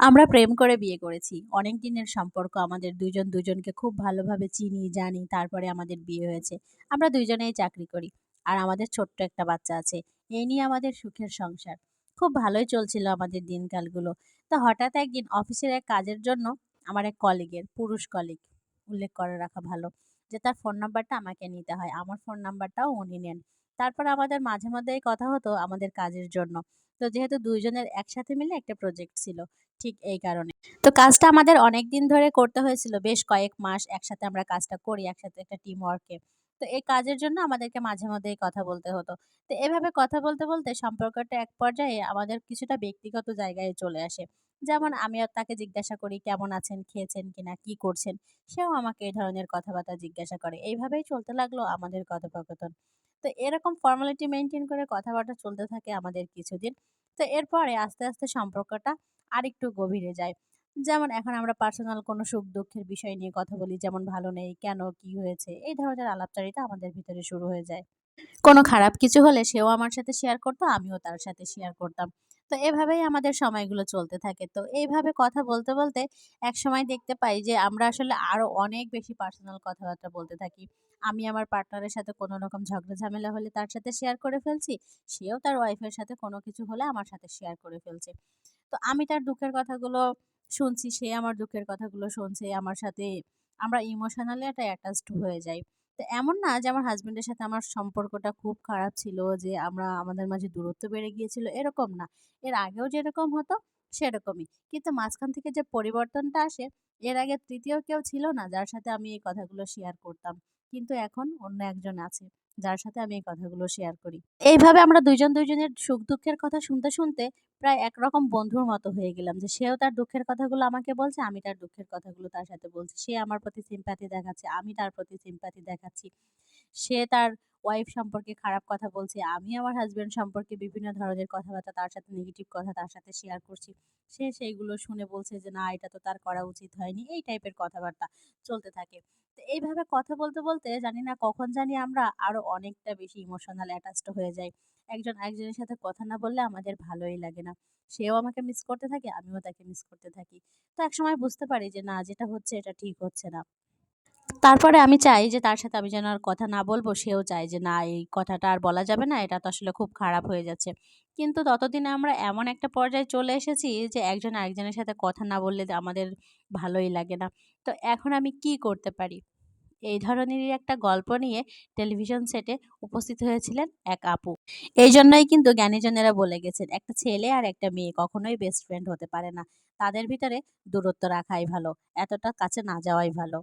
আমরা প্রেম করে বিয়ে করেছি। অনেক দিনের সম্পর্ক আমাদের দুজন দুজনকে খুব ভালোভাবে চিনি, জানি। তারপরে আমাদের বিয়ে হয়েছে। আমরা দুইজনেই চাকরি করি। আর আমাদের ছোট্ট একটা বাচ্চা আছে। এই নিয়ে আমাদের সুখের সংসার। খুব ভালোই চলছিল আমাদের দিনকালগুলো। তো হঠাৎ একদিন অফিসের এক কাজের জন্য আমার এক কলিগের, পুরুষ কলিগ, উল্লেখ করে রাখা ভালো, যে তার ফোন নাম্বারটা আমাকে নিতে হয়। আমার ফোন নাম্বারটাও উনি নেন। তারপর আমাদের মাঝে মধ্যেই কথা হতো আমাদের কাজের জন্য। তো যেহেতু দুইজনের একসাথে মিলে একটা প্রজেক্ট ছিল। ঠিক এই কারণে। তো কাজটা আমাদের অনেক দিন ধরে করতে হয়েছিল। বেশ কয়েক মাস একসাথে আমরা কাজটা করি, একসাথে একটা টিম ওয়ার্কে। তো এই কাজের জন্য আমাদেরকে মাঝে মধ্যেই কথা বলতে হতো। তো এভাবে কথা বলতে, বলতে সম্পর্কটা এক পর্যায়ে আমাদের কিছুটা ব্যক্তিগত জায়গায় চলে আসে। যেমন আমি আর তাকে জিজ্ঞাসা করি, "কেমন আছেন? খেয়েছেন কিনা? কি করছেন?" সেও আমাকে এই ধরনের কথাবার্তা জিজ্ঞাসা করে। এইভাবেই চলতে লাগল আমাদের কথোপকথন। তো এরকম ফর্মালিটি মেনটেন করে কথাবার্তা চলতে থাকে আমাদের কিছুদিন। তো এরপরে আস্তে, আস্তে সম্পর্কটা আরেকটু গভীরে যায়। যেমন এখন আমরা পার্সোনাল কোনো সুখ-দুঃখের বিষয় নিয়ে কথা বলি। যেমন ভালো নেই, কেন, কি হয়েছে? এই ধরনের আলাপচারিতা আমাদের ভিতরে শুরু হয়ে যায়। কোনো খারাপ কিছু হলে সেও আমার সাথে শেয়ার করতো আমিও তার সাথে শেয়ার করতাম। তো এভাবেই আমাদের সময়গুলো চলতে থাকে। তো এইভাবে কথা বলতে, বলতে এক সময় দেখতে পাই যে আমরা আসলে আরও অনেক বেশি পার্সোনাল কথাবার্তা বলতে থাকি। আমি আমার পার্টনারের সাথে কোনো রকম ঝগড়া ঝামেলা হলে তার সাথে শেয়ার করে ফেলছি। সেও তার ওয়াইফের সাথে কোনো কিছু হলে আমার সাথে শেয়ার করে ফেলছে। তো আমি তার দুঃখের কথাগুলো শুনছি, সে আমার দুঃখের কথাগুলো শুনছে। আমার সাথে আমরা ইমোশনালি একটা অ্যাটাচড হয়ে যাই। তো এমন না যে আমার হাজব্যান্ডের সাথে আমার সম্পর্কটা খুব খারাপ ছিল যে আমরা আমাদের মাঝে দূরত্ব বেড়ে গিয়েছিল, এরকম না। এর আগেও যেরকম হতো সেরকমই। কিন্তু মাঝখান থেকে যে পরিবর্তনটা আসে, এর আগে তৃতীয় কেউ ছিল না যার সাথে আমি এই কথাগুলো শেয়ার করতাম। কিন্তু এখন অন্য একজন আছে। যার সাথে আমি এই কথাগুলো শেয়ার করি। এইভাবে আমরা দুইজন দুইজনের সুখ-দুঃখের কথা শুনতে, শুনতে প্রায় একরকম বন্ধুর মতো হয়ে গেলাম যে সেও তার দুঃখের কথাগুলো আমাকে বলছে, আমি তার দুঃখের কথাগুলো তার সাথে বলছি। সে আমার প্রতি সিম্প্যাথি দেখাচ্ছে, আমি তার প্রতি সিম্প্যাথি দেখাচ্ছি। সে তার ওয়াইফ সম্পর্কে খারাপ কথা বলছে, আমি আমার হাসব্যান্ড সম্পর্কে বিভিন্ন ধরনের কথাবার্তা তার সাথে নেগেটিভ কথা তার সাথে শেয়ার করছি। সে সেইগুলো শুনে বলছে যে, "না, এটা তো তার করা উচিত হয়নি।" এই টাইপের কথাবার্তা চলতে থাকে। এইভাবে কথা বলতে, বলতে জানি না কখন জানি আমরা আরও অনেকটা বেশি ইমোশনাল অ্যাটাচড হয়ে যাই। একজন আরেকজনের সাথে কথা না বললে আমাদের ভালোই লাগে না। সেও আমাকে মিস করতে থাকে, আমিও তাকে মিস করতে থাকি। তো একসময় বুঝতে পারি যে না, যেটা হচ্ছে এটা ঠিক হচ্ছে না। তারপরে আমি চাই যে তার সাথে আমি যেন আর কথা না বলব সেও চায় যে না, এই কথাটা আর বলা যাবে না। এটা তো আসলে খুব খারাপ হয়ে যাচ্ছে। কিন্তু ততদিনে আমরা এমন একটা পর্যায়ে চলে এসেছি যে একজন আরেকজনের সাথে কথা না বললে আমাদের ভালোই লাগে না। তো এখন আমি কি করতে পারি? এই ধরনেরই একটা গল্প নিয়ে টেলিভিশন সেটে উপস্থিত হয়েছিলেন এক আপু। এই জন্যই কিন্তু জ্ঞানীজনেরা বলে গেছেন, একটা ছেলে আর একটা মেয়ে কখনোই বেস্ট ফ্রেন্ড হতে পারে না। তাদের ভিতরে দূরত্ব রাখাই ভালো। এতটা কাছে না যাওয়াই ভালো।